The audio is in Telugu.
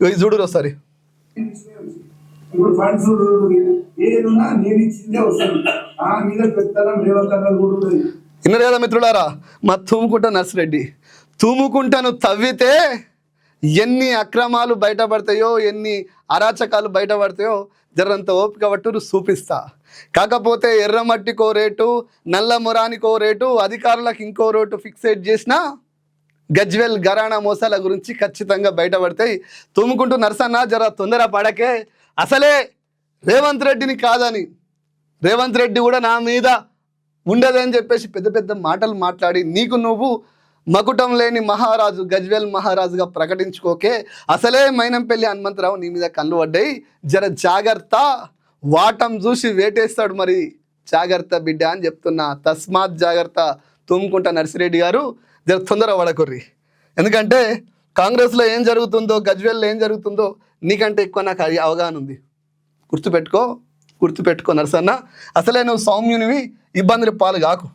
ఇది చూడు ఒకసారి. ఇప్పుడు ఫండ్స్ ఏదున్నా నేను ఇచ్చిందే వస్తుంది. ఆ మీద పెత్తనం రేవంత్ అన్నది కూడా ఉన్నది. విన్నారు కదా మిత్రులారా? మా తూముకుంట నర్సిరెడ్డి. తూముకుంటను తవ్వితే ఎన్ని అక్రమాలు బయటపడతాయో ఎన్ని అరాచకాలు బయటపడతాయో జరంత ఓపిక పట్టురు చూపిస్తా కాకపోతే ఎర్రమట్టికో రేటు నల్ల మురానికో రేటు అధికారులకు ఇంకో రేటు ఫిక్సేట్ చేసినా గజ్వెల్ గరాణా మోసాల గురించి ఖచ్చితంగా బయటపడతాయి. తుమ్ముకుంటూ నరసన్న జర తొందర పడకే. అసలే రేవంత్ రెడ్డిని కాదని రేవంత్ రెడ్డి కూడా నా మీద ఉండదని చెప్పేసి పెద్ద పెద్ద మాటలు మాట్లాడి నీకు నువ్వు మకుటం లేని మహారాజు గజ్వేల్ మహారాజుగా ప్రకటించుకోకే. అసలే మైనంపల్లి హనుమంతరావు నీ మీద కళ్ళు పడ్డాయి. జర జాగ్రత్త వాటం చూసి వేటేస్తాడు మరి. జాగ్రత్త బిడ్డ అని చెప్తున్నా. తస్మాత్ జాగ్రత్త. తుమ్ముకుంటా నర్సిరెడ్డి గారు. జర తొందర పడకుర్రి. ఎందుకంటే కాంగ్రెస్లో ఏం జరుగుతుందో గజ్వేల్లో ఏం జరుగుతుందో నీకంటే ఎక్కువ నాకు అది అవగాహన ఉంది. గుర్తుపెట్టుకో గుర్తుపెట్టుకో నరసన్న. అసలే నువ్వు సౌమ్యునివి ఇబ్బందులు పాలు కాకు.